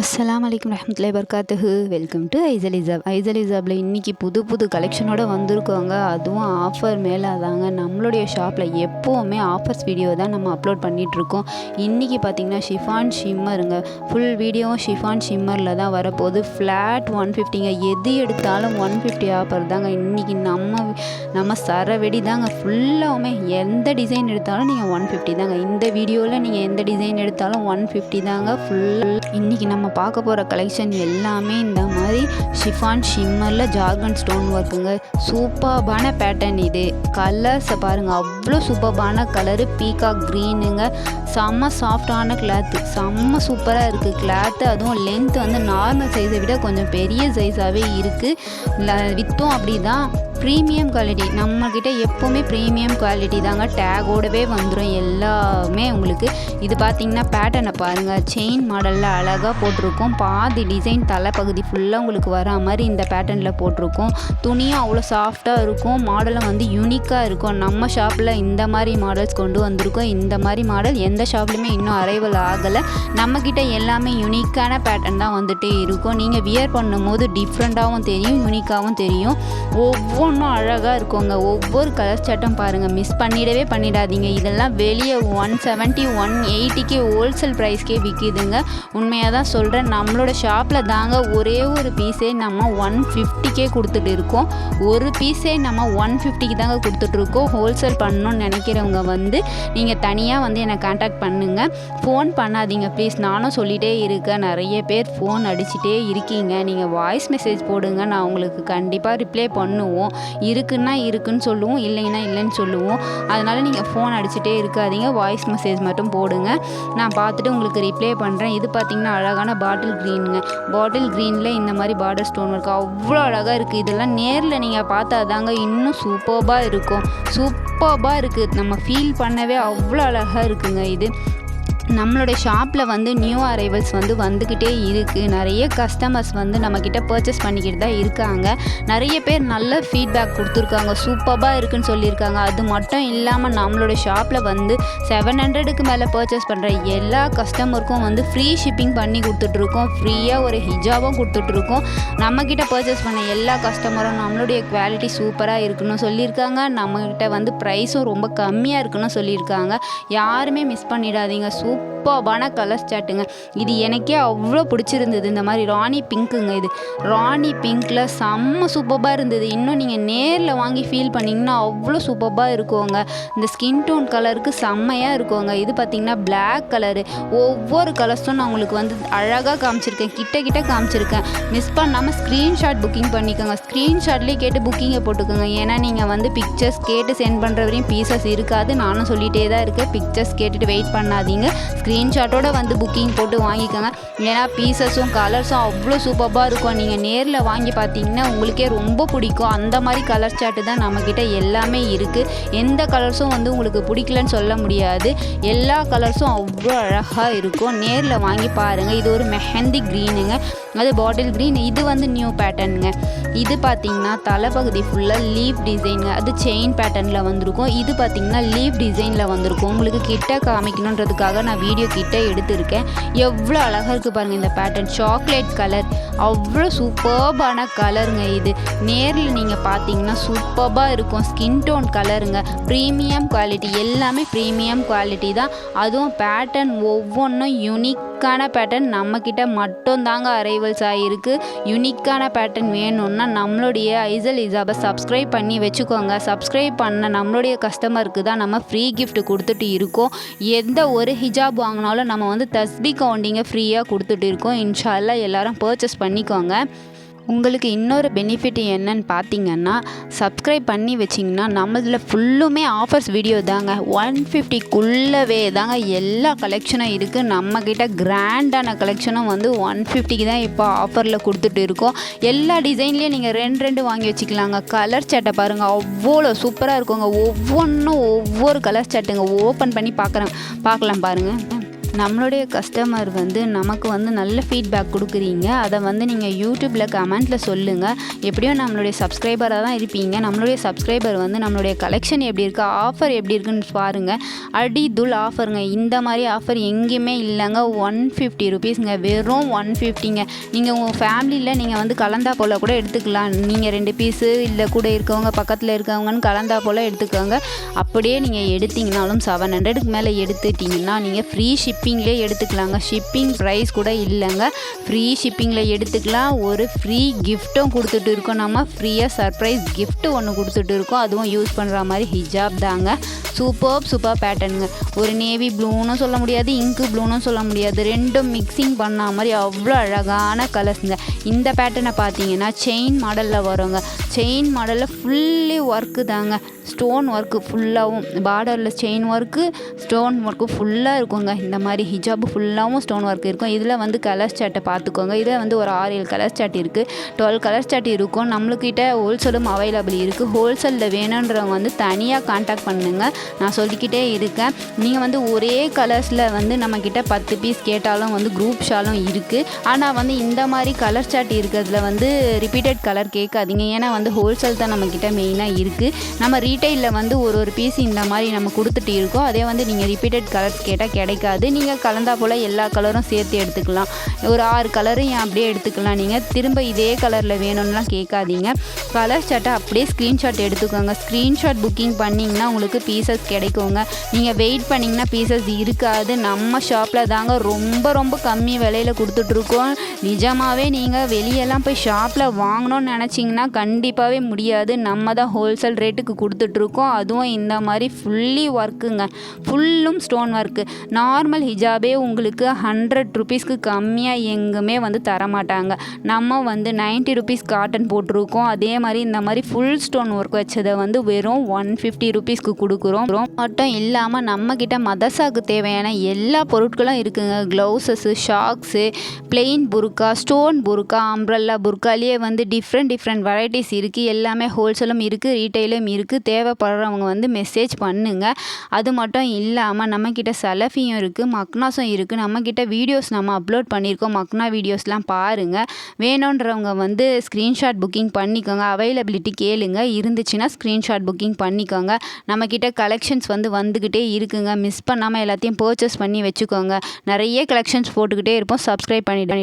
அஸ்லாம் வலைக்கம் ரஹமத்துல்லாஹி வபரகாத்துஹு. வெல்கம் டு ஐசலிசாப் ஐசலிசாப்பில் இன்றைக்கி புது புது கலெக்ஷனோட வந்திருக்கோங்க. அதுவும் ஆஃபர் மேலே தாங்க. நம்மளுடைய ஷாப்பில் எப்போவுமே ஆஃபர்ஸ் வீடியோ தான் நம்ம அப்லோட் பண்ணிகிட்ருக்கோம் இன்றைக்கி பார்த்திங்கன்னா ஷிஃபான் ஷிம்மருங்க ஃபுல் வீடியோவும் ஷிஃபான் ஷிம்மரில் தான் வரப்போகுது. ஃப்ளாட் ஒன் ஃபிஃப்டிங்க எது எடுத்தாலும் ஒன் ஃபிஃப்டி ஆஃபர் தாங்க. இன்றைக்கி நம்ம நம்ம சரவெடி தாங்க. ஃபுல்லாகவுமே எந்த டிசைன் எடுத்தாலும் நீங்கள் ஒன் ஃபிஃப்டி தாங்க. இந்த வீடியோவில் நீங்கள் எந்த டிசைன் எடுத்தாலும் ஒன் ஃபிஃப்டி தாங்க. ஃபுல் இன்றைக்கி நம்ம பார்க்க போகிற கலெக்ஷன் எல்லாமே இந்த மாதிரி ஷிஃபான் ஷிம்மரில் ஜார்கன் ஸ்டோன் ஒர்க்குங்க சூப்பர்பான பேட்டர்ன் இது. கலர்ஸை பாருங்கள் அவ்வளோ சூப்பர்பான கலரு பீக்கா க்ரீனுங்க செம்ம சாஃப்டான கிளாத்து செம்ம சூப்பராக இருக்குது கிளாத்து அதுவும் லென்த் வந்து நார்மல் சைஸை விட கொஞ்சம் பெரிய சைஸாகவே இருக்குது வித்தும் அப்படி தான் ப்ரீமியம் குவாலிட்டி நம்மக்கிட்ட எப்போவுமே ப்ரீமியம் குவாலிட்டி தாங்க. டேகோடவே வந்துடும் எல்லாமே உங்களுக்கு. இது பார்த்தீங்கன்னா பேட்டர்னை பாருங்கள் செயின் மாடலில் அழகாக போட்டிருக்கோம். பாதி டிசைன் தலைப்பகுதி ஃபுல்லாக உங்களுக்கு வரா மாதிரி இந்த பேட்டர்னில் போட்டிருக்கோம். துணியும் அவ்வளோ சாஃப்டாக இருக்கும். மாடலும் வந்து யூனிக்காக இருக்கும். நம்ம ஷாப்பில் இந்த மாதிரி மாடல்ஸ் கொண்டு வந்திருக்கோம். இந்த மாதிரி மாடல் எந்த ஷாப்லையுமே இன்னும் அரைவல் ஆகலை. நம்மக்கிட்ட எல்லாமே யூனிக்கான பேட்டர்ன் தான் வந்துகிட்டே இருக்கும். நீங்கள் வியர் பண்ணும்போது டிஃப்ரெண்ட்டாகவும் தெரியும் யூனிக்காகவும் தெரியும். ஒவ்வொரு இன்னும் அழகாக இருக்குங்க. ஒவ்வொரு கலர் சட்டம் பாருங்கள் மிஸ் பண்ணிடவே பண்ணிடாதீங்க. இதெல்லாம் வெளியே ஒன் செவன்ட்டி ஒன் எயிட்டிக்கு ஹோல்சேல் ப்ரைஸ்க்கே விற்கிதுங்க உண்மையாக தான் சொல்கிறேன் நம்மளோட ஷாப்பில் தாங்க ஒரே ஒரு பீஸே நம்ம ஒன் ஃபிஃப்டிக்கே கொடுத்துட்டு இருக்கோம். ஒரு பீஸே நம்ம ஒன் ஃபிஃப்டிக்கு தாங்க கொடுத்துட்ருக்கோம் ஹோல்சேல் பண்ணணும்னு நினைக்கிறவங்க வந்து நீங்கள் தனியாக வந்து என்னை காண்டாக்ட் பண்ணுங்கள் ஃபோன் பண்ணாதீங்க. ப்ளீஸ் நானும் சொல்லிகிட்டே இருக்கேன். நிறைய பேர் ஃபோன் அடிச்சுட்டே இருக்கீங்க. நீங்கள் வாய்ஸ் மெசேஜ் போடுங்க. நான் உங்களுக்கு கண்டிப்பாக ரிப்ளை பண்ணுவோம். இருக்குன்னா இருக்குன்னு சொல்லுவோம் இல்லைன்னா இல்லைன்னு சொல்லுவோம். அதனால் நீங்கள் ஃபோன் அடிச்சுட்டே இருக்காதீங்க. வாய்ஸ் மெசேஜ் மட்டும் போடுங்க. நான் பார்த்துட்டு உங்களுக்கு ரிப்ளை பண்ணுறேன் இது பார்த்திங்கன்னா அழகான பாட்டில் க்ரீனுங்க பாட்டில் க்ரீனில் இந்த மாதிரி பார்டர் ஸ்டோன் ஒர்க் அவ்வளோ அழகாக இருக்குது இதெல்லாம் நேரில் நீங்கள் பார்த்தா தாங்க இன்னும் சூப்பர்பாக இருக்கும். சூப்பர்பாக இருக்குது நம்ம ஃபீல் பண்ணவே அவ்வளோ அழகாக இருக்குங்க இது. நம்மளுடைய ஷாப்பில் வந்து நியூ அரைவல்ஸ் வந்து வந்துக்கிட்டே இருக்குது நிறைய கஸ்டமர்ஸ் வந்து நம்மக்கிட்ட பர்ச்சேஸ் பண்ணிக்கிட்டு தான் இருக்காங்க. நிறைய பேர் நல்ல ஃபீட்பேக் கொடுத்துருக்காங்க. சூப்பராக இருக்குன்னு சொல்லியிருக்காங்க. அது மட்டும் இல்லாமல் நம்மளோட ஷாப்பில் வந்து செவன் ஹண்ட்ரடுக்கு மேலே பர்ச்சேஸ் பண்ணுற எல்லா கஸ்டமருக்கும் வந்து ஃப்ரீ ஷிப்பிங் பண்ணி கொடுத்துட்ருக்கோம். ஃப்ரீயாக ஒரு ஹிஜாபும் கொடுத்துட்ருக்கோம். நம்மக்கிட்ட பர்ச்சேஸ் பண்ண எல்லா கஸ்டமரும் நம்மளுடைய குவாலிட்டி சூப்பராக இருக்குன்னு சொல்லியிருக்காங்க. நம்மக்கிட்ட வந்து ப்ரைஸும் ரொம்ப கம்மியாக இருக்குன்னு சொல்லியிருக்காங்க. யாருமே மிஸ் பண்ணிடாதீங்க. you. சூப்பர்பான கலர் சாட்டுங்க இது எனக்கே அவ்வளோ பிடிச்சிருந்தது. இந்த மாதிரி ராணி பிங்க்குங்க இது. ராணி பிங்க்கில் செம்ம சூப்பராக இருந்தது. இன்னும் நீங்கள் நேரில் வாங்கி ஃபீல் பண்ணிங்கன்னா அவ்வளோ சூப்பராக இருக்குங்க. இந்த ஸ்கின் டோன் கலருக்கு செம்மையாக இருக்குங்க. இது பார்த்திங்கன்னா பிளாக் கலரு ஒவ்வொரு கலர்ஸும் நான் உங்களுக்கு வந்து அழகாக காமிச்சிருக்கேன். கிட்ட கிட்ட காமிச்சிருக்கேன். மிஸ் பண்ணாமல் ஸ்க்ரீன்ஷாட் புக்கிங் பண்ணிக்கோங்க. ஸ்க்ரீன்ஷாட்லேயே கேட்டு புக்கிங்கை போட்டுக்கோங்க. ஏன்னா நீங்கள் வந்து பிக்சர்ஸ் கேட்டு சென்ட் பண்ணுற வரையும் பீசஸ் இருக்காது. நானும் சொல்லிகிட்டே தான் இருக்கேன். பிக்சர்ஸ் கேட்டுட்டு வெயிட் பண்ணாதீங்க. ஸ்க்ரீன்ஷாட்டோட வந்து புக்கிங் போட்டு வாங்கிக்கோங்க. ஏன்னா பீசஸும் கலர்ஸும் அவ்வளோ சூப்பராக இருக்கும். நீங்கள் நேரில் வாங்கி பார்த்தீங்கன்னா உங்களுக்கே ரொம்ப பிடிக்கும். அந்த மாதிரி கலர் சார்ட்டு தான் நம்மக்கிட்ட எல்லாமே இருக்குது எந்த கலர்ஸும் வந்து உங்களுக்கு பிடிக்கலன்னு சொல்ல முடியாது. எல்லா கலர்ஸும் அவ்வளோ அழகாக இருக்கும். நேரில் வாங்கி பாருங்கள் இது ஒரு மெஹந்தி க்ரீனுங்க அது பாட்டில் க்ரீன் இது வந்து நியூ பேட்டர்னுங்க இது பார்த்திங்கன்னா தலைப்பகுதி ஃபுல்லாக லீஃப் டிசைனுங்க அது செயின் பேட்டர்னில் வந்திருக்கும். இது பார்த்திங்கன்னா லீஃப் டிசைனில் வந்திருக்கும். உங்களுக்கு கிட்ட காமிக்கணுன்றதுக்காக நான் வீடியோ கிட்ட எடுத்திருக்கேன். எவ்வளோ அழகாக இருக்குது பாருங்கள் இந்த பேட்டர்ன் சாக்லேட் கலர் அவ்வளோ சூப்பர்பான கலருங்க இது. நேரில் நீங்கள் பார்த்தீங்கன்னா சூப்பர்பாக இருக்கும். ஸ்கின் டோன் கலருங்க ப்ரீமியம் குவாலிட்டி எல்லாமே ப்ரீமியம் குவாலிட்டி தான். அதுவும் பேட்டர்ன் ஒவ்வொன்றும் யூனிக்கான பேட்டர்ன் நம்மக்கிட்ட மட்டும் தாங்க அரைவல்ஸ் ஆகிருக்கு யூனிக்கான பேட்டர்ன் வேணும்னா நம்மளுடைய ஐசல் இசாபை சப்ஸ்கிரைப் பண்ணி வச்சுக்கோங்க. சப்ஸ்கிரைப் பண்ண நம்மளுடைய கஸ்டமருக்கு தான் நம்ம ஃப்ரீ கிஃப்ட் கொடுத்துட்டு இருக்கோம். எந்த ஒரு ஹிஜாப் வாங்கினாலும் நம்ம வந்து தஸ்பி கவுண்டிங்கை ஃப்ரீயாக கொடுத்துட்டு இருக்கோம். இன்ஷால்லா எல்லாரும் பர்ச்சேஸ் பண்ணிக்கோங்க. உங்களுக்கு இன்னொரு பெனிஃபிட் என்னன்னு பார்த்தீங்கன்னா சப்ஸ்கிரைப் பண்ணி வச்சிங்கன்னா நம்மளதில் ஃபுல்லுமே ஆஃபர்ஸ் வீடியோ தாங்க. ஒன் ஃபிஃப்டிக்குள்ளவே தாங்க எல்லா கலெக்ஷனும் இருக்குது நம்மக்கிட்ட கிராண்டான கலெக்ஷனும் வந்து ஒன் ஃபிஃப்டிக்கு தான் இப்போ ஆஃபரில் கொடுத்துட்டு இருக்கோம். எல்லா டிசைன்லேயும் நீங்கள் ரெண்டு ரெண்டு வாங்கி வச்சுக்கலாங்க. கலர் சட்டை பாருங்கள் அவ்வளோ சூப்பராக இருக்குங்க. ஒவ்வொன்றும் ஒவ்வொரு கலர் சட்டைங்க ஓப்பன் பண்ணி பார்க்குறேன் பார்க்கலாம் பாருங்கள் நம்மளுடைய கஸ்டமர் வந்து நமக்கு வந்து நல்ல ஃபீட்பேக் கொடுக்குறீங்க. அதை வந்து நீங்கள் யூடியூப்பில் கமெண்ட்டில் சொல்லுங்கள் எப்படியும் நம்மளுடைய சப்ஸ்கிரைபராக தான் இருப்பீங்க. நம்மளுடைய சப்ஸ்கிரைபர் வந்து நம்மளுடைய கலெக்ஷன் எப்படி இருக்குது ஆஃபர் எப்படி இருக்குன்னு பாருங்கள் அடி துல் ஆஃபருங்க இந்த மாதிரி ஆஃபர் எங்கேயுமே இல்லைங்க. ஒன் ஃபிஃப்டி ருபீஸுங்க வெறும் ஒன் ஃபிஃப்டிங்க நீங்கள் உங்கள் ஃபேமிலியில் நீங்கள் வந்து கலந்தா போல் கூட எடுத்துக்கலாம். நீங்கள் ரெண்டு பீஸு இல்லை கூட இருக்கவங்க பக்கத்தில் இருக்கவங்கன்னு கலந்தா போல் எடுத்துக்கோங்க. அப்படியே நீங்கள் எடுத்தீங்கனாலும் செவன் ஹண்ட்ரடுக்கு மேலே எடுத்துட்டிங்கன்னா நீங்கள் ஃப்ரீ ஷிப் ஷிப்பிங்லேயே எடுத்துக்கலாங்க. ஷிப்பிங் ப்ரைஸ் கூட இல்லைங்க. ஃப்ரீ ஷிப்பிங்கில் எடுத்துக்கலாம். ஒரு ஃப்ரீ கிஃப்ட்டும் கொடுத்துட்டு இருக்கோம். நம்ம ஃப்ரீயாக சர்ப்ரைஸ் கிஃப்ட்டு ஒன்று கொடுத்துட்டு இருக்கோம். அதுவும் யூஸ் பண்ணுற மாதிரி ஹிஜாப் தாங்க. சூப்பர் சூப்பர் பேட்டர்னுங்க ஒரு நேவி ப்ளூன்னு சொல்ல முடியாது இங்கு ப்ளூன்னு சொல்ல முடியாது. ரெண்டும் மிக்சிங் பண்ண மாதிரி அவ்வளோ அழகான கலர்ஸுங்க இந்த பேட்டர்னை பார்த்தீங்கன்னா செயின் மாடலில் வருங்க. செயின் மாடலில் ஃபுல்லி ஒர்க்கு தாங்க. ஸ்டோன் ஒர்க்கு ஃபுல்லாகவும் பார்டரில் செயின் ஒர்க்கு ஸ்டோன் ஒர்க்கு ஃபுல்லாக இருக்குங்க. இந்த மாதிரி ஹிஜாப் ஃபுல்லாகவும் ஸ்டோன் ஒர்க் இருக்கும். இதில் வந்து கலர் சாட்டை பார்த்துக்கோங்க. இதில் வந்து ஒரு ஆறு ஏழு கலர் சாட் இருக்குது டுவெல் கலர் சாட் இருக்கும். நம்மளுக்கிட்ட ஹோல்சேலும் அவைலபிள் இருக்குது ஹோல்சேலில் வேணுன்றவங்க வந்து தனியாக காண்டாக்ட் பண்ணுங்கள் நான் சொல்லிக்கிட்டே இருக்கேன். நீங்கள் வந்து ஒரே கலர்ஸில் வந்து நம்மக்கிட்ட பத்து பீஸ் கேட்டாலும் வந்து குரூப் ஷாலும் இருக்குது ஆனால் வந்து இந்த மாதிரி கலர் சாட் இருக்கிறதுல வந்து ரிப்பீட்டட் கலர் கேட்காதீங்க. ஏன்னா வந்து ஹோல்சேல் தான் நம்மக்கிட்ட மெயினாக இருக்குது நம்ம ரீட் ரீட்டைலில் வந்து ஒரு ஒரு பீஸ் இந்த மாதிரி நம்ம கொடுத்துட்டு இருக்கோம். அதே வந்து நீங்கள் ரிப்பீட்டட் கலர்ஸ் கேட்டால் கிடைக்காது. நீங்கள் கலந்தா போல் எல்லா கலரும் சேர்த்து எடுத்துக்கலாம். ஒரு ஆறு கலரையும் அப்படியே எடுத்துக்கலாம் நீங்கள் திரும்ப இதே கலரில் வேணும்லாம் கேட்காதீங்க. கலர் சார்ட்டை அப்படியே ஸ்க்ரீன்ஷாட் எடுத்துக்கோங்க. ஸ்க்ரீன்ஷாட் புக்கிங் பண்ணிங்கன்னா உங்களுக்கு பீசஸ் கிடைக்குங்க. நீங்கள் வெயிட் பண்ணிங்கன்னா பீசஸ் இருக்காது. நம்ம ஷாப்பில் தாங்க ரொம்ப ரொம்ப கம்மி விலையில் கொடுத்துட்ருக்கோம் நிஜமாகவே நீங்கள் வெளியெல்லாம் போய் ஷாப்பில் வாங்கணும்னு நினச்சிங்கன்னா கண்டிப்பாகவே முடியாது. நம்ம தான் ஹோல்சேல் ரேட்டுக்கு கொடுத்து கொடுத்துட்ருக்கோம். அதுவும் இந்த மாதிரி ஃபுல்லி ஒர்க்குங்க ஃபுல்லும் ஸ்டோன் ஒர்க்கு நார்மல் ஹிஜாபே உங்களுக்கு ஹண்ட்ரட் ருபீஸ்க்கு கம்மியாக எங்குமே வந்து தரமாட்டாங்க. நம்ம வந்து நைன்ட்டி ருபீஸ் காட்டன் போட்டிருக்கோம். அதே மாதிரி இந்த மாதிரி ஃபுல் ஸ்டோன் ஒர்க் வச்சதை வந்து வெறும் ஒன் ஃபிஃப்டி ருபீஸ்க்கு கொடுக்குறோம். மட்டும் இல்லாமல் நம்மக்கிட்ட மதசாக்கு தேவையான எல்லா பொருட்களும் இருக்குங்க. க்ளவுசஸ்ஸு ஷாக்ஸு பிளெயின் புருக்கா ஸ்டோன் புருக்கா அம்ப்ரல்லா புர்காலேயே வந்து டிஃப்ரெண்ட் டிஃப்ரெண்ட் வெரைட்டிஸ் இருக்குது எல்லாமே ஹோல்சேலும் இருக்குது ரீட்டைலும் இருக்குது தேவைப்படுறவங்க வந்து மெசேஜ் பண்ணுங்கள் அது மட்டும் இல்லாமல் நம்மக்கிட்ட செலஃபியும் இருக்குது மக்னாஸும் இருக்குது நம்மக்கிட்ட வீடியோஸ் நம்ம அப்லோட் பண்ணியிருக்கோம் மக்னா வீடியோஸ்லாம் பாருங்கள் வேணுன்றவங்க வந்து ஸ்க்ரீன்ஷாட் புக்கிங் பண்ணிக்கோங்க. அவைலபிலிட்டி கேளுங்க. இருந்துச்சுன்னா ஸ்க்ரீன்ஷாட் புக்கிங் பண்ணிக்கோங்க. நம்மக்கிட்ட கலெக்ஷன்ஸ் வந்து வந்துக்கிட்டே இருக்குங்க. மிஸ் பண்ணாமல் எல்லாத்தையும் பர்ச்சேஸ் பண்ணி வச்சுக்கோங்க. நிறைய கலெக்ஷன்ஸ் போட்டுக்கிட்டே இருப்போம். சப்ஸ்கிரைப் பண்ணிட்டு